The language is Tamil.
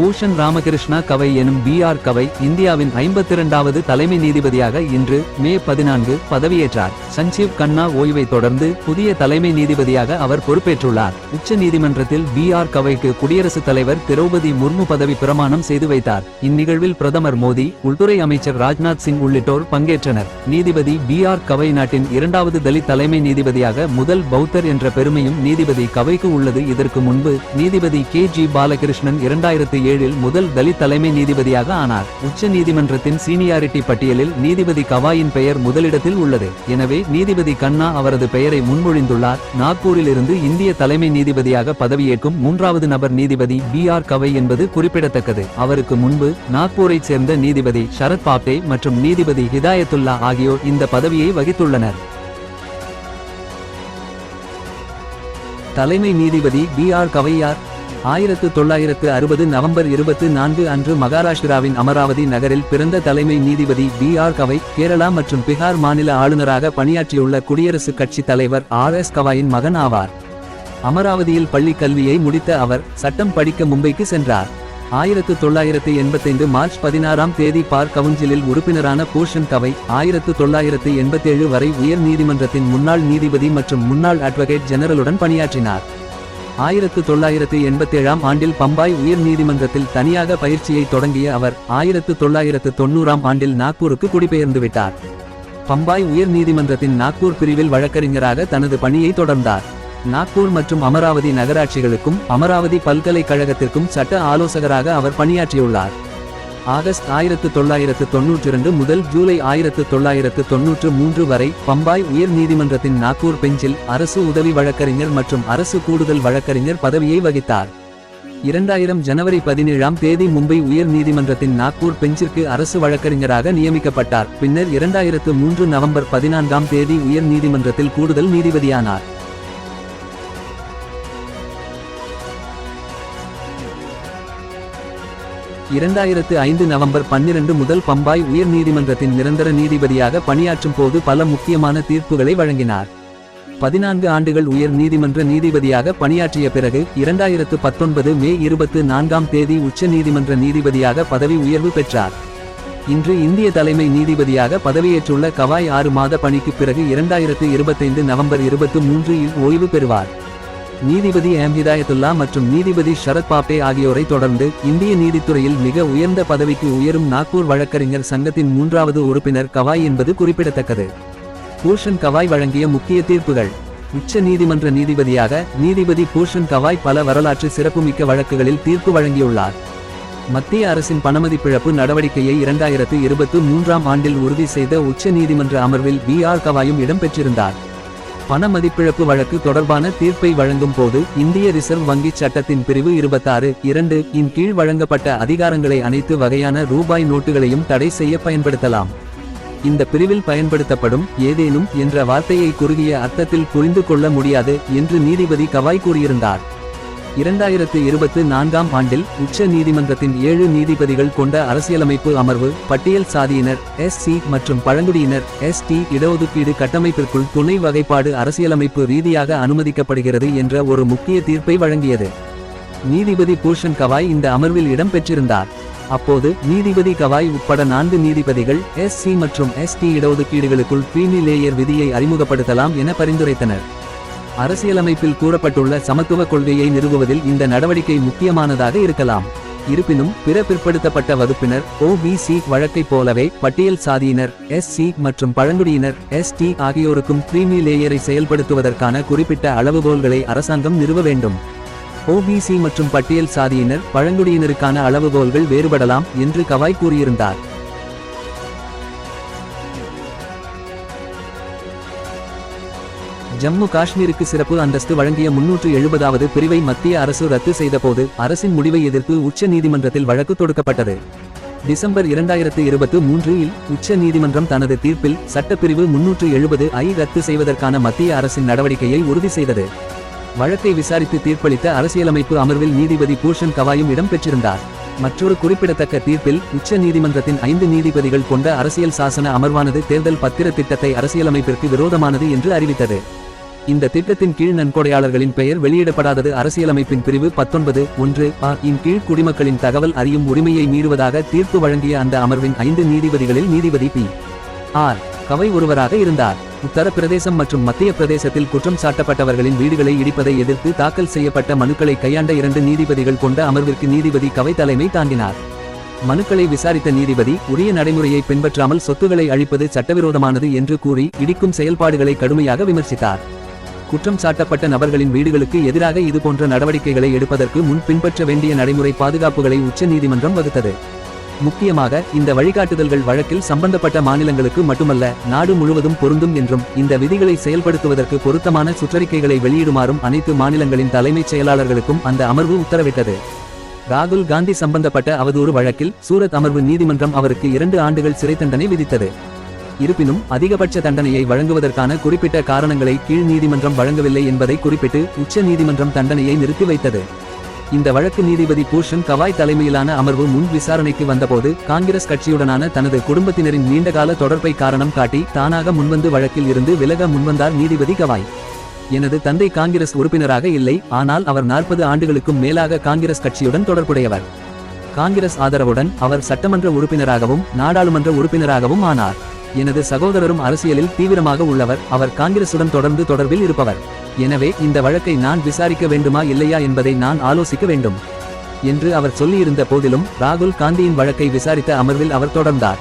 பூஷன் ராமகிருஷ்ணா கவை எனும் பி ஆர் கவை இந்தியாவின் ஐம்பத்திரண்டாவது தலைமை நீதிபதியாக இன்று மே பதினான்கு பதவியேற்றார். சஞ்சீவ் கண்ணா ஓய்வை தொடர்ந்து புதிய தலைமை நீதிபதியாக அவர் பொறுப்பேற்றுள்ளார். உச்ச நீதிமன்றத்தில் பி ஆர் கவைக்கு குடியரசுத் தலைவர் திரௌபதி முர்மு பதவி பிரமாணம் செய்து வைத்தார். இந்நிகழ்வில் பிரதமர் மோடி உள்துறை அமைச்சர் ராஜ்நாத் சிங் உள்ளிட்டோர் பங்கேற்றனர். நீதிபதி பி ஆர் கவை நாட்டின் இரண்டாவது தலித் தலைமை நீதிபதியாக முதல் பௌத்தர் என்ற பெருமையும் நீதிபதி கவைக்கு உள்ளது. இதற்கு முன்பு நீதிபதி கே ஜி பாலகிருஷ்ணன் இரண்டாயிரத்தி ஏழில் முதல் தலித் தலைமை நீதிபதியாக ஆனார். உச்ச நீதிமன்றத்தின் சீனியாரிட்டி பட்டியலில் நீதிபதி கவாயின் பெயர் முதலிடத்தில் உள்ளது. எனவே நீதிபதி கண்ணா அவரது பெயரை முன்மொழிந்துள்ளார். நாக்பூரில் இருந்து இந்திய தலைமை நீதிபதியாக பதவியேற்கும் மூன்றாவது நபர் நீதிபதி பி ஆர் கவை என்பது குறிப்பிடத்தக்கது. அவருக்கு முன்பு நாக்பூரைச் சேர்ந்த நீதிபதி சரத் பாப்டே மற்றும் நீதிபதி ஹிதாயத்துல்லா ஆகியோர் இந்த பதவியை வகித்துள்ளனர். தலைமை நீதிபதி பி ஆர் கவையார் ஆயிரத்து தொள்ளாயிரத்து அறுபது நவம்பர் இருபத்து நான்கு அன்று மகாராஷ்டிராவின் அமராவதி நகரில் பிறந்த தலைமை நீதிபதி பி ஆர் கவை கேரளா மற்றும் பிகார் மாநில ஆளுநராக பணியாற்றியுள்ள குடியரசுக் கட்சி தலைவர் ஆர் எஸ் கவாயின் மகன் ஆவார். அமராவதியில் பள்ளி கல்வியை முடித்த அவர் சட்டம் படிக்க மும்பைக்கு சென்றார். ஆயிரத்து தொள்ளாயிரத்து எண்பத்தைந்து மார்ச் பதினாறாம் தேதி பார் கவுன்சிலில் உறுப்பினரான பூஷன் கவை ஆயிரத்து தொள்ளாயிரத்து எண்பத்தேழு வரை உயர் நீதிமன்றத்தின் முன்னாள் நீதிபதி மற்றும் முன்னாள் அட்வொகேட் ஜெனரலுடன் பணியாற்றினார். ஆயிரத்து தொள்ளாயிரத்து எண்பத்தேழாம் ஆண்டில் பம்பாய் உயர் நீதிமன்றத்தில் தனியாக பயிற்சியை தொடங்கிய அவர் ஆயிரத்து தொள்ளாயிரத்து தொண்ணூறாம் ஆண்டில் நாக்பூருக்கு குடிபெயர்ந்துவிட்டார். பம்பாய் உயர் நீதிமன்றத்தின் நாக்பூர் பிரிவில் வழக்கறிஞராக தனது பணியை தொடர்ந்தார். நாக்பூர் மற்றும் அமராவதி நகராட்சிகளுக்கும் அமராவதி பல்கலைக்கழகத்திற்கும் சட்ட ஆலோசகராக அவர் பணியாற்றியுள்ளார். ஆகஸ்ட் ஆயிரத்து தொள்ளாயிரத்து தொன்னூற்றி இரண்டு முதல் ஜூலை ஆயிரத்து தொள்ளாயிரத்து தொன்னூற்று மூன்று வரை பம்பாய் உயர் நீதிமன்றத்தின் நாக்பூர் பெஞ்சில் அரசு உதவி வழக்கறிஞர் மற்றும் அரசு கூடுதல் வழக்கறிஞர் பதவியை வகித்தார். இரண்டாயிரம் ஜனவரி பதினேழாம் தேதி மும்பை உயர் நீதிமன்றத்தின் நாக்பூர் பெஞ்சிற்கு அரசு வழக்கறிஞராக நியமிக்கப்பட்டார். பின்னர் இரண்டாயிரத்து மூன்று நவம்பர் பதினான்காம் தேதி உயர் நீதிமன்றத்தில் கூடுதல் நீதிபதியானார். இரண்டாயிரத்து ஐந்து நவம்பர் பன்னிரண்டு முதல் பம்பாய் உயர் நீதிமன்றத்தின் நிரந்தர நீதிபதியாக பணியாற்றும் போது பல முக்கியமான தீர்ப்புகளை வழங்கினார். பதினான்கு ஆண்டுகள் உயர் நீதிமன்ற நீதிபதியாக பணியாற்றிய பிறகு இரண்டாயிரத்து பத்தொன்பது மே இருபத்து நான்காம் தேதி உச்ச நீதிமன்ற நீதிபதியாக பதவி உயர்வு பெற்றார். இன்று இந்திய தலைமை நீதிபதியாக பதவியேற்றுள்ள கவாய் ஆறு மாத பணிக்கு பிறகு இரண்டாயிரத்து இருபத்தைந்து நவம்பர் இருபத்து மூன்று இல் ஓய்வு பெறுவார். நீதிபதி எம். ஹிதாயத்துல்லா மற்றும் நீதிபதி ஷரத் பாப்டே ஆகியோரை தொடர்ந்து இந்திய நீதித்துறையில் மிக உயர்ந்த பதவிக்கு உயரும் நாக்பூர் வழக்கறிஞர் சங்கத்தின் மூன்றாவது உறுப்பினர் கவாய் என்பது குறிப்பிடத்தக்கது. பூஷன் கவாய் வழங்கிய முக்கிய தீர்ப்புகள். உச்ச நீதிமன்ற நீதிபதியாக நீதிபதி பூஷன் கவாய் பல வரலாற்று சிறப்புமிக்க வழக்குகளில் தீர்ப்பு வழங்கியுள்ளார். மத்திய அரசின் பணமதிப்பிழப்பு நடவடிக்கையை இரண்டாயிரத்து இருபத்து மூன்றாம் ஆண்டில் உறுதி செய்த உச்ச நீதிமன்ற அமர்வில் பி ஆர். கவாயும் இடம்பெற்றிருந்தார். பண மதிப்பிழப்பு வழக்கு தொடர்பான தீர்ப்பை வழங்கும் போது இந்திய ரிசர்வ் வங்கி சட்டத்தின் பிரிவு இருபத்தாறு இரண்டு இன் கீழ் வழங்கப்பட்ட அதிகாரங்களை அனைத்து வகையான ரூபாய் நோட்டுகளையும் தடை செய்ய பயன்படுத்தலாம். இந்த பிரிவில் பயன்படுத்தப்படும் ஏதேனும் என்ற வார்த்தையை குறுகிய அர்த்தத்தில் புரிந்து கொள்ள முடியாது என்று நீதிபதி கவாய் கூறியிருந்தார். இரண்டாயிரத்து இருபத்து நான்காம் ஆண்டில் உச்ச நீதிமன்றத்தின் ஏழு நீதிபதிகள் கொண்ட அரசியலமைப்பு அமர்வு பட்டியல் சாதியினர் எஸ் சி மற்றும் பழங்குடியினர் எஸ் டி இடஒதுக்கீடு கட்டமைப்பிற்குள் துணை வகைப்பாடு அரசியலமைப்பு ரீதியாக அனுமதிக்கப்படுகிறது என்ற ஒரு முக்கிய தீர்ப்பை வழங்கியது. நீதிபதி பூஷன் கவாய் இந்த அமர்வில் இடம்பெற்றிருந்தார். அப்போது நீதிபதி கவாய் உட்பட நான்கு நீதிபதிகள் எஸ் சி மற்றும் எஸ் டி இடஒதுக்கீடுகளுக்குள் லேயர் விதியை அறிமுகப்படுத்தலாம் என பரிந்துரைத்தனர். அரசியலமைப்பில் கூறப்பட்டுள்ள சமத்துவ கொள்கையை நிறுவுவதில் இந்த நடவடிக்கை முக்கியமானதாக இருக்கலாம். இருப்பினும் பிற பிற்படுத்தப்பட்ட வகுப்பினர் ஓபிசி வழக்கைப் போலவே பட்டியல் சாதியினர் எஸ் சி மற்றும் பழங்குடியினர் எஸ்டி ஆகியோருக்கும் கிரீமி லேயரை செயல்படுத்துவதற்கான குறிப்பிட்ட அளவுகோல்களை அரசாங்கம் நிறுவ வேண்டும். ஓபிசி மற்றும் பட்டியல் சாதியினர் பழங்குடியினருக்கான அளவுகோல்கள் வேறுபடலாம் என்று கவாய் கூறியிருந்தார். ஜம்மு காஷ்மீருக்கு சிறப்பு அந்தஸ்து வழங்கிய முன்னூற்று எழுபதாவது பிரிவை மத்திய அரசு ரத்து செய்தபோது அரசின் முடிவை எதிர்த்து உச்ச நீதிமன்றத்தில் வழக்கு தொடுக்கப்பட்டது. டிசம்பர் இரண்டாயிரத்து இருபத்து மூன்றில் உச்ச நீதிமன்றம் தனது தீர்ப்பில் சட்டப்பிரிவு முன்னூற்று எழுபது ஐ ரத்து செய்வதற்கான மத்திய அரசின் நடவடிக்கையை உறுதி செய்தது. வழக்கை விசாரித்து தீர்ப்பளித்த அரசியலமைப்பு அமர்வில் நீதிபதி பூஷன் கவாயும் இடம்பெற்றிருந்தார். மற்றொரு குறிப்பிடத்தக்க தீர்ப்பில் உச்ச நீதிமன்றத்தின் ஐந்து நீதிபதிகள் கொண்ட அரசியல் சாசன அமர்வானது தேர்தல் பத்திர திட்டத்தை அரசியலமைப்பிற்கு விரோதமானது என்று அறிவித்தது. இந்த திட்டத்தின் கீழ் நன்கொடையாளர்களின் பெயர் வெளியிடப்படாதது அரசியலமைப்பின் பிரிவு பத்தொன்பது ஒன்று இன் கீழ் குடிமக்களின் தகவல் அறியும் உரிமையை மீறுவதாக தீர்ப்பு வழங்கிய அந்த அமர்வின் ஐந்து நீதிபதிகளில் நீதிபதி பி. ஆர். கவை ஒருவராக இருந்தார். உத்தரப்பிரதேசம் மற்றும் மத்திய பிரதேசத்தில் குற்றம் சாட்டப்பட்டவர்களின் வீடுகளை இடிப்பதை எதிர்த்து தாக்கல் செய்யப்பட்ட மனுக்களை கையாண்ட இரண்டு நீதிபதிகள் கொண்ட அமர்விற்கு நீதிபதி கவை தலைமை தாங்கினார். மனுக்களை விசாரித்த நீதிபதி உரிய நடைமுறையை பின்பற்றாமல் சொத்துக்களை அழிப்பது சட்டவிரோதமானது என்று கூறி இடிக்கும் செயல்பாடுகளை கடுமையாக விமர்சித்தார். குற்றம் சாட்டப்பட்ட நபர்களின் வீடுகளுக்கு எதிராக இதுபோன்ற நடவடிக்கைகளை எடுப்பதற்கு முன் பின்பற்ற வேண்டிய நடைமுறை பாதுகாப்புகளை உச்ச நீதிமன்றம் வகுத்தது. முக்கியமாக இந்த வழிகாட்டுதல்கள் வழக்கில் சம்பந்தப்பட்ட மாநிலங்களுக்கு மட்டுமல்ல நாடு முழுவதும் பொருந்தும் என்றும் இந்த விதிகளை செயல்படுத்துவதற்கு பொருத்தமான சுற்றறிக்கைகளை வெளியிடுமாறும் அனைத்து மாநிலங்களின் தலைமைச் செயலாளர்களுக்கும் அந்த அமர்வு உத்தரவிட்டது. ராகுல் காந்தி சம்பந்தப்பட்ட அவதூறு வழக்கில் சூரத் அமர்வு நீதிமன்றம் அவருக்கு இரண்டு ஆண்டுகள் சிறை தண்டனை விதித்தது. இருப்பினும் அதிகபட்ச தண்டனையை வழங்குவதற்கான குறிப்பிட்ட காரணங்களை கீழ் நீதிமன்றம் வழங்கவில்லை என்பதை குறிப்பிட்டு உச்ச நீதிமன்றம் தண்டனையை நிறுத்தி வைத்தது. இந்த வழக்கு நீதிபதி பூஷன் கவாய் தலைமையிலான அமர்வு முன் விசாரணைக்கு வந்தபோது காங்கிரஸ் கட்சியுடனான தனது குடும்பத்தினரின் நீண்டகால தொடர்பை காரணம் காட்டி தானாக முன்வந்து வழக்கில் இருந்து விலக முன்வந்தார் நீதிபதி கவாய். எனது தந்தை காங்கிரஸ் உறுப்பினராக இல்லை ஆனால் அவர் நாற்பது ஆண்டுகளுக்கும் மேலாக காங்கிரஸ் கட்சியுடன் தொடர்புடையவர். காங்கிரஸ் ஆதரவுடன் அவர் சட்டமன்ற உறுப்பினராகவும் நாடாளுமன்ற உறுப்பினராகவும் ஆனார். எனது சகோதரரும் அரசியலில் தீவிரமாக உள்ளவர். அவர் காங்கிரசுடன் தொடர்ந்து தொடர்பில் இருப்பவர். எனவே இந்த வழக்கை நான் விசாரிக்க வேண்டுமா இல்லையா என்பதை நான் ஆலோசிக்க வேண்டும். என்று அவர் சொல்லியிருந்த போதிலும் ராகுல் காந்தியின் வழக்கை விசாரித்த அமர்வில் அவர் தொடர்ந்தார்.